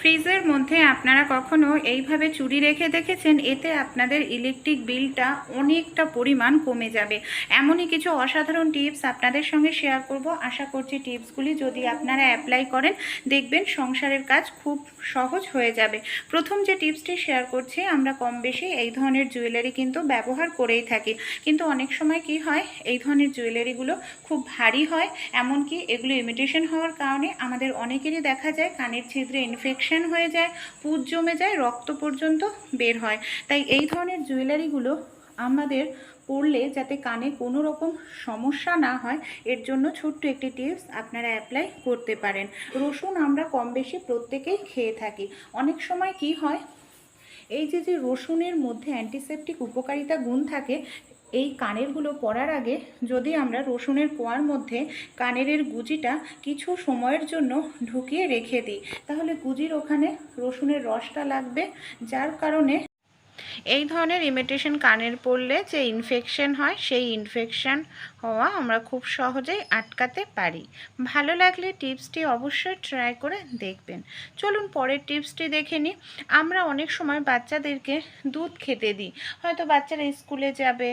ফ্রিজের মধ্যে আপনারা কখনো এইভাবে চুরি রেখে দেখেছেন? এতে আপনাদের ইলেকট্রিক বিলটা অনেকটা পরিমাণ কমে যাবে। এমনই কিছু অসাধারণ টিপস আপনাদের সঙ্গে শেয়ার করব। আশা করছি টিপসগুলি যদি আপনারা অ্যাপ্লাই করেন, দেখবেন সংসারের কাজ খুব সহজ হয়ে যাবে। প্রথম যে টিপসটি শেয়ার করছি, আমরা কম বেশি এই ধরনের জুয়েলারি কিন্তু ব্যবহার করেই থাকি। কিন্তু অনেক সময় কি হয়, এই ধরনের জুয়েলারিগুলো খুব ভারী হয়। এমনকি এগুলো ইমিটেশন হওয়ার কারণে আমাদের অনেকেরই দেখা যায় কানের ছিদ্রে ইনফেকশন হয়ে যায় পুজ জমে যায়, রক্ত পর্যন্ত বের হয়। তাই এই ধরনের জুয়েলারিগুলো আমাদের পড়লে যাতে কানে কোনো রকম সমস্যা না হয়, এর জন্য ছোট্ট একটি টিপস আপনারা অ্যাপ্লাই করতে পারেন। রসুন আমরা কম বেশি প্রত্যেকেই খেয়ে থাকি। অনেক সময় কি হয়, এই যে যে রসুনের মধ্যে অ্যান্টিসেপটিক উপকারিতা গুণ থাকে এই কানেরগুলো পরার আগে যদি আমরা রসুনের কোয়ার মধ্যে কানেরের গুজিটা কিছু সময়ের জন্য ঢুকিয়ে রেখে দিই, তাহলে গুজির ওখানে রসুনের রসটা লাগবে, যার কারণে এই ধরনের ইমিটেশন কানের পড়লে যে ইনফেকশন হয়, সেই ইনফেকশন হওয়া আমরা খুব সহজেই আটকাতে পারি। ভালো লাগলে টিপসটি অবশ্যই ট্রাই করে দেখবেন। চলুন পরের টিপসটি দেখে নিই। আমরা অনেক সময় বাচ্চাদেরকে দুধ খেতে দিই। হয়তো বাচ্চারা স্কুলে যাবে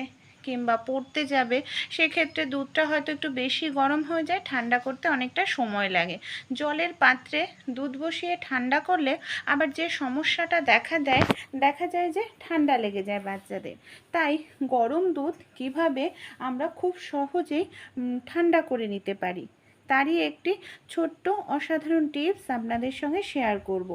কিংবা পড়তে যাবে, সেক্ষেত্রে দুধটা হয়তো একটু বেশি গরম হয়ে যায়, ঠান্ডা করতে অনেকটা সময় লাগে। জলের পাত্রে দুধ বসিয়ে ঠান্ডা করলে আবার যে সমস্যাটা দেখা দেয়, দেখা যায় যে ঠান্ডা লেগে যায় বাচ্চাদের। তাই গরম দুধ কীভাবে আমরা খুব সহজেই ঠান্ডা করে নিতে পারি? তারই একটি ছোট্ট অসাধারণ টিপস আপনাদের সঙ্গে শেয়ার করব।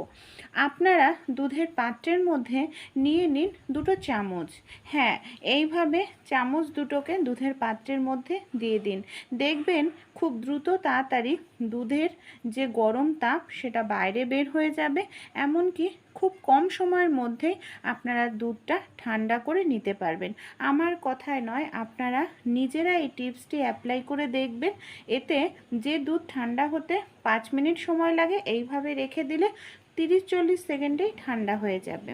আপনারা দুধের পাত্রের মধ্যে নিয়ে নিন দুটো চামচ হ্যাঁ এইভাবে চামচ দুটোকে দুধের পাত্রের মধ্যে দিয়ে দিন দেখবেন খুব দ্রুত তাড়াতাড়ি দুধের যে গরম তাপ সেটা বাইরে বের হয়ে যাবে, এমনকি খুব কম সময়ের মধ্যেই আপনারা দুধটা ঠান্ডা করে নিতে পারবেন। আমার কথায় নয়, আপনারা নিজেরা এই টিপসটি অ্যাপ্লাই করে দেখবেন। এতে যে দুধ ঠান্ডা হতে পাঁচ মিনিট সময় লাগে, এইভাবে রেখে দিলে তিরিশ চল্লিশ সেকেন্ডেই ঠান্ডা হয়ে যাবে।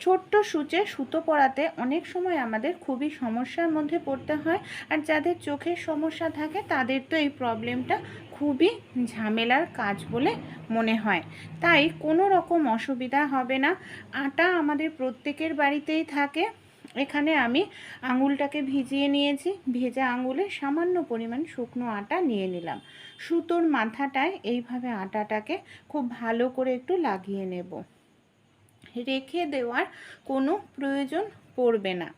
ছোট্ট সূচে সুতো পরাতে অনেক সময় আমাদের খুবই সমস্যার মধ্যে পড়তে হয়। আর যাদের চোখের সমস্যা থাকে, তাদের তো এই প্রবলেমটা খুবই ঝামেলার কাজ বলে মনে হয়। তাই কোনো রকম অসুবিধা হবে না। আটা আমাদের প্রত্যেকের বাড়িতেই থাকে। এখানে আমি আঙুলটাকে ভিজিয়ে নিয়েছি। ভেজা আঙুলে সামান্য পরিমাণ শুকনো আটা নিয়ে নিলাম। সুতোর মাথাটায় এইভাবে আটাটাকে খুব ভালো করে একটু লাগিয়ে নেব। রেখে দেওয়ার কোনো প্রয়োজন পড়বে না।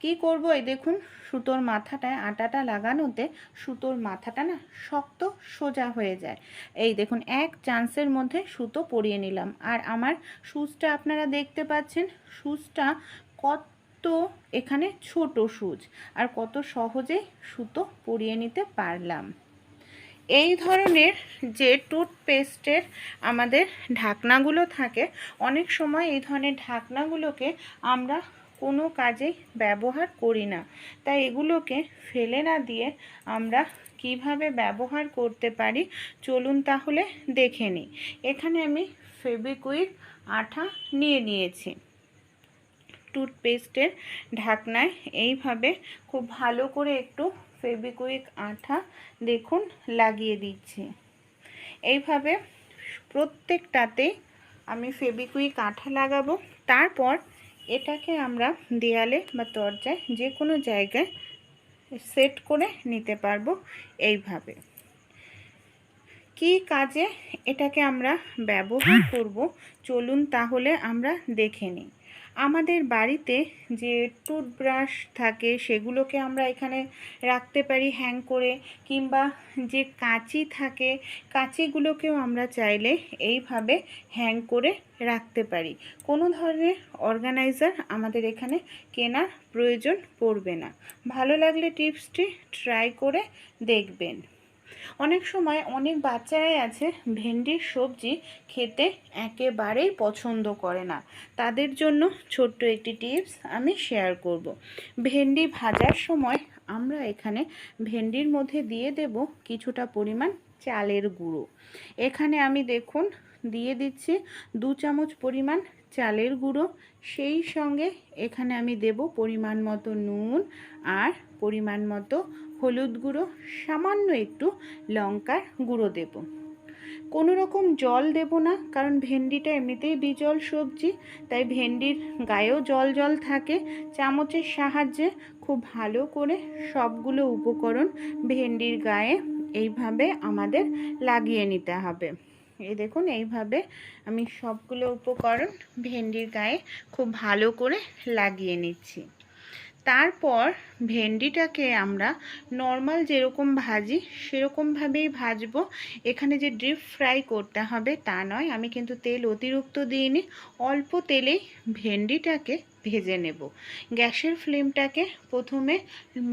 কি করব? এই দেখুন, সুতোর মাথাটায় আটাটা লাগানোতে সুতোর মাথাটা না শক্ত সোজা হয়ে যায়। এই দেখুন, এক চান্সের মধ্যে সুতো পরিয়ে নিলাম। আর আমার সুচটা আপনারা দেখতে পাচ্ছেন, সুচটা কত এখানে ছোট সুচ। আর কত সহজে সুতো পরিয়ে নিতে পারলাম। এই ধরনের যে টুথপেস্টের আমাদের ঢাকনাগুলো থাকে, অনেক সময় এই ধরনের ঢাকনাগুলোকে আমরা কোনো কাজেই ব্যবহার করি না। তাই এগুলোকে ফেলে না দিয়ে আমরা কীভাবে ব্যবহার করতে পারি, চলুন তাহলে দেখে নিই। এখানে আমি ফেবিকুইক আঠা নিয়ে নিয়েছি। টুথপেস্টের ঢাকনায় এইভাবে খুব ভালো করে একটু ফেবিকুইক আঠা দেখুন লাগিয়ে দিচ্ছি। এইভাবে প্রত্যেকটাতে আমি ফেবিকুইক আঠা লাগাবো। তারপর এটাকে আমরা দেয়ালে বা দরজায় যে কোনো জায়গায় সেট করে নিতে পারব এইভাবে। কি কাজে এটাকে আমরা ব্যবহার করব? চলুন তাহলে আমরা দেখে নিই। আমাদের বাড়িতে যে টুথব্রাশ থাকে, সেগুলোকে আমরা এখানে রাখতে পারি হ্যাং করে, কিংবা যে কাঁচি থাকে, কাঁচিগুলোকেও আমরা চাইলে এইভাবে হ্যাং করে রাখতে পারি। কোনো ধরনের অর্গানাইজার আমাদের এখানে কেনার প্রয়োজন পড়বে না। ভালো লাগলে টিপসটি ট্রাই করে দেখবেন। অনেক সময় অনেক বাচ্চারাই আছে ভেন্ডির সবজি খেতে একেবারেই পছন্দ করে না তাদের জন্য ছোট্ট একটি টিপস আমি শেয়ার করব। ভেন্ডি ভাজার সময় আমরা এখানে ভেন্ডির মধ্যে দিয়ে দেব কিছুটা পরিমাণ চালের গুঁড়ো এখানে আমি দেখুন দিয়ে দিচ্ছি দু চামচ পরিমাণ চালের গুঁড়ো। সেই সঙ্গে এখানে আমি দেব পরিমাণ মতো নুন আর পরিমাণ মতো হলুদ গুঁড়ো। সামান্য একটু লঙ্কার গুঁড়ো দেব। কোনো রকম জল দেব না, কারণ ভেন্ডিটা এমনিতেই বিজল সবজি, তাই ভেন্ডির গায়েও জল জল থাকে। চামচের সাহায্যে খুব ভালো করে সবগুলো উপকরণ ভেন্ডির গায়ে এইভাবে আমাদের লাগিয়ে নিতে হবে। এই দেখুন, এইভাবে আমি সবগুলো উপকরণ ভেন্ডির গায়ে খুব ভালো করে লাগিয়ে নিচ্ছি। তারপর ভেন্ডিটাকে আমরা নর্মাল যেরকম ভাজি সেরকমভাবেই ভাজবো। এখানে যে ডিপ ফ্রাই করতে হবে তা নয়, আমি কিন্তু তেল অতিরিক্ত দিইনি, অল্প তেলেই ভেন্ডিটাকে ভেজে নেব। গ্যাসের ফ্লেমটাকে প্রথমে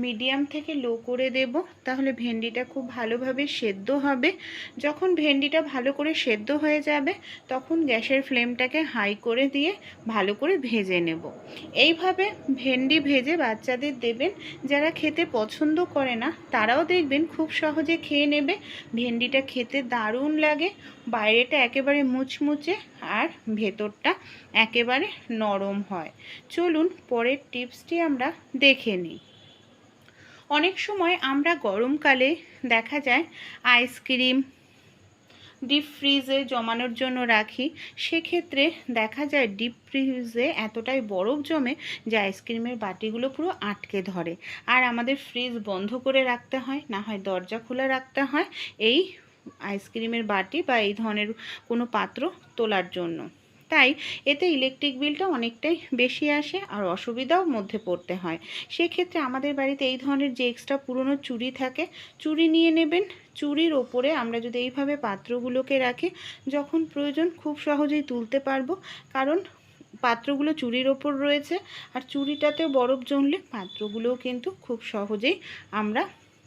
মিডিয়াম থেকে লো করে দেব, তাহলে ভেন্ডিটা খুব ভালোভাবে সেদ্ধ হবে। যখন ভেন্ডিটা ভালো করে সেদ্ধ হয়ে যাবে, তখন গ্যাসের ফ্লেমটাকে হাই করে দিয়ে ভালো করে ভেজে নেব। এইভাবে ভেন্ডি ভেজে বাচ্চাদের দেবেন। যারা খেতে পছন্দ করে না, তারাও দেখবেন খুব সহজে খেয়ে নেবে। ভেন্ডিটা খেতে দারুণ লাগে। বাইরেটা একেবারে মুচমুচে আর ভেতরটা একেবারে নরম হয়। চলুন পরের টিপসটি আমরা দেখে নিই। অনেক সময় আমরা গরমকালে দেখা যায় আইসক্রিম ডিপ ফ্রিজে জমানোর জন্য রাখি। সেক্ষেত্রে দেখা যায় ডিপ ফ্রিজে এতটাই বরফ জমে যে আইসক্রিমের বাটিগুলো পুরো আটকে ধরে। আর আমাদের ফ্রিজ বন্ধ করে রাখতে হয়, না হয় দরজা খোলা রাখতে হয়। এই আইসক্রিমের বাটি বা এই ধরনের কোনো পাত্র তোলার জন্য। তাই এতে ইলেকট্রিক বিলটা অনেকটাই বেশি আসে আর অসুবিধাও মধ্যে পড়তে হয়। সেক্ষেত্রে আমাদের বাড়িতে এই ধরনের যে এক্সট্রা পুরনো চুড়ি থাকে, চুড়ি নিয়ে নেবেন। চুড়ির ওপরে আমরা যদি এইভাবে পাত্রগুলোকে রাখি, যখন প্রয়োজন খুব সহজেই তুলতে পারব। কারণ পাত্রগুলো চুরির ওপর রয়েছে আর চুরিটাতেও বরফ জমলে পাত্রগুলোও কিন্তু খুব সহজেই আমরা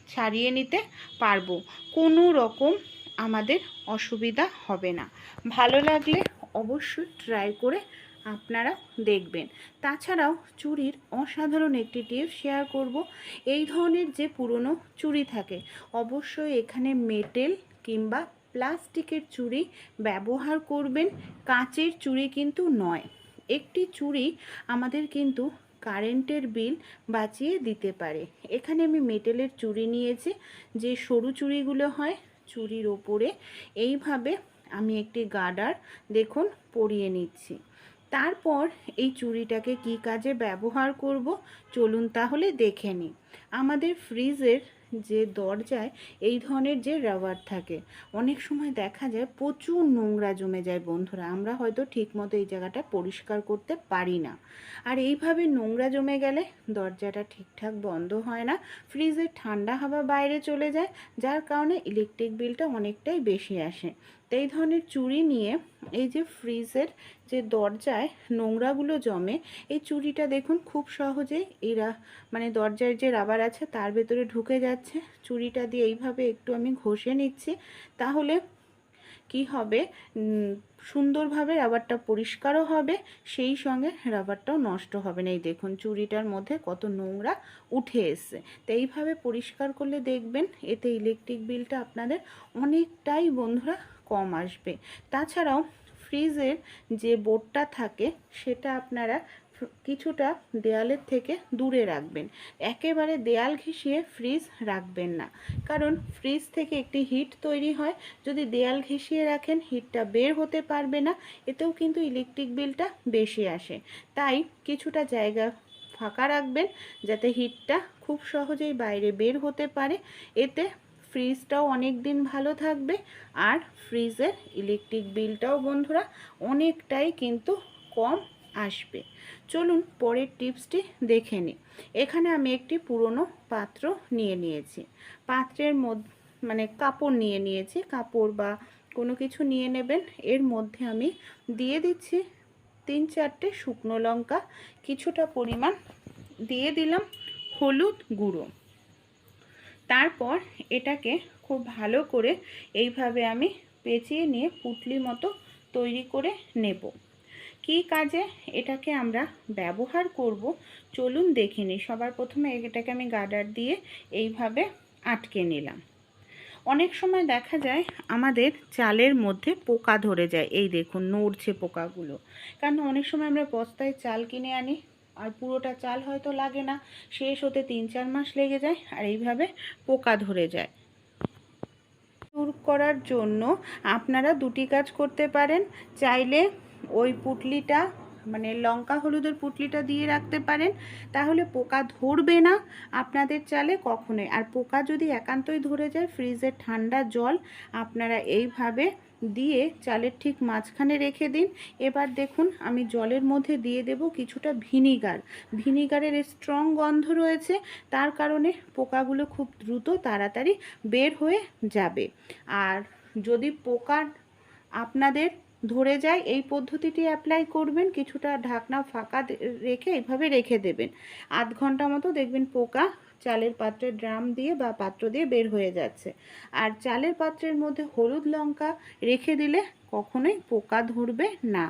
ছাড়িয়ে নিতে পারব। কোনো রকম আমাদের অসুবিধা হবে না। ভালো লাগলে অবশ্যই ট্রাই করে আপনারা দেখবেন। তাছাড়াও চুরির অসাধারণ একটি টিপ শেয়ার করব। এই ধরনের যে পুরনো চুড়ি থাকে, অবশ্যই এখানে মেটেল কিংবা প্লাস্টিকের চুড়ি ব্যবহার করবেন। কাঁচের চুড়ি কিন্তু নয়। একটি চুড়ি আমাদের কিন্তু কারেন্টের বিল বাঁচিয়ে দিতে পারে। এখানে আমি মেটেলের চুড়ি নিয়েছি, যে সরু চুড়িগুলো হয় চুড়ির ওপরে। এইভাবে আমি একটি গার্ডার দেখুন পরিয়ে নিচ্ছি। তারপর এই চুড়িটাকে কি কাজে ব্যবহার করব? চলুন তাহলে দেখে নিই। আমাদের ফ্রিজের যে দরজায় এই ধরনের যে রাবার থাকে, অনেক সময় দেখা যায় প্রচুর নোংরা জমে যায় বন্ধুরা। আমরা হয়তো ঠিকমতো এই জায়গাটা পরিষ্কার করতে পারি না। আর এইভাবে নোংরা জমে গেলে দরজাটা ঠিকঠাক বন্ধ হয় না ফ্রিজের ঠান্ডা হাওয়া বাইরে চলে যায়, যার কারণে ইলেকট্রিক বিলটা অনেকটাই বেশি আসে। তো এই ধরনের চুড়ি নিয়ে এই যে ফ্রিজের যে দরজায় নোংরাগুলো জমে, এই চুড়িটা দেখুন খুব সহজেই এরা মানে দরজার যে রাবার আছে তার ভেতরে ঢুকে যাচ্ছে। চুড়িটা দিয়ে এইভাবে একটু আমি ঘষে নিচ্ছি, তাহলে কি হবে? সুন্দরভাবে রাবারটা পরিষ্কারও হবে, সেই সঙ্গে রাবারটাও নষ্ট হবে না। এই দেখুন চুড়িটার মধ্যে কত নোংরা উঠে এসছে। তো এইভাবে পরিষ্কার করলে দেখবেন এতে ইলেকট্রিক বিলটা আপনাদের অনেকটাই বন্ধুরা কম আসবে। তাছাড়াও ফ্রিজের যে বোর্ডটা থাকে, সেটা আপনারা কিছুটা দেয়ালের থেকে দূরে রাখবেন। একেবারে দেয়াল ঘেঁষিয়ে ফ্রিজ রাখবেন না। কারণ ফ্রিজ থেকে একটি হিট তৈরি হয়। যদি দেয়াল ঘেঁষিয়ে রাখেন, হিটটা বের হতে পারবে না। এতেও কিন্তু ইলেকট্রিক বিলটা বেশি আসে। তাই কিছুটা জায়গা ফাঁকা রাখবেন, যাতে হিটটা খুব সহজেই বাইরে বের হতে পারে। এতে ফ্রিজটাও অনেক দিন ভালো থাকবে আর ফ্রিজের ইলেকট্রিক বিলটাও বন্ধুরা অনেকটাই কিন্তু কম আসবে। চলুন পরের টিপসটি দেখে নিই। এখানে আমি একটি পুরনো পাত্র নিয়ে নিয়েছি। পাত্রের মধ্যে মানে কাপড় নিয়ে নিয়েছি। কাপড় বা কোনো কিছু নিয়ে নেবেন। এর মধ্যে আমি দিয়ে দিচ্ছি তিন চারটে শুকনো লঙ্কা। কিছুটা পরিমাণ দিয়ে দিলাম হলুদ গুঁড়ো। তারপর এটাকে খুব ভালো করে এইভাবে আমি পেঁচিয়ে নিয়ে পুটলি মতো তৈরি করে নেব। কী কাজে এটাকে আমরা ব্যবহার করব? চলুন দেখে নিই। সবার প্রথমে এটাকে আমি গার্ডার দিয়ে এইভাবে আটকে নিলাম। অনেক সময় দেখা যায় আমাদের চালের মধ্যে পোকা ধরে যায়। এই দেখুন, নড়ছে পোকাগুলো। কারণ অনেক সময় আমরা বস্তায় চাল কিনে আনি আর পুরোটা চাল হয়তো লাগে না। শেষ হতে তিন চার মাস লেগে যায় আর এইভাবে পোকা ধরে যায়। দূর করার জন্য আপনারা দুটি কাজ করতে পারেন। চাইলে ওই পুটলিটা মানে লঙ্কা হলুদের পুটলিটা দিয়ে রাখতে পারেন। তাহলে পোকা ধরবে না আপনাদের চালে কখনোই। আর পোকা যদি একান্তই ধরে যায় ফ্রিজের ঠান্ডা জল, আপনারা এইভাবে দিয়ে চালের ঠিক মাঝখানে রেখে দিন। এবার দেখুন, আমি জলের মধ্যে দিয়ে দেব কিছুটা ভিনিগার। ভিনিগারের স্ট্রং গন্ধ রয়েছে, তার কারণে পোকাগুলো খুব দ্রুত তাড়াতাড়ি বের হয়ে যাবে। আর যদি পোকা আপনাদের ধরে যায়, এই পদ্ধতিটি অ্যাপ্লাই করবেন, কিছুটা ঢাকনা ফাঁকা রেখে এইভাবে রেখে দেবেন। আধ ঘণ্টা মতো দেখবেন পোকা চালের পাত্রে ড্রাম দিয়ে বা পাত্র দিয়ে বের হয়ে যাচ্ছে। আর চালের পাত্রের মধ্যে হলুদ লঙ্কা রেখে দিলে কখনোই পোকা ধরবে না।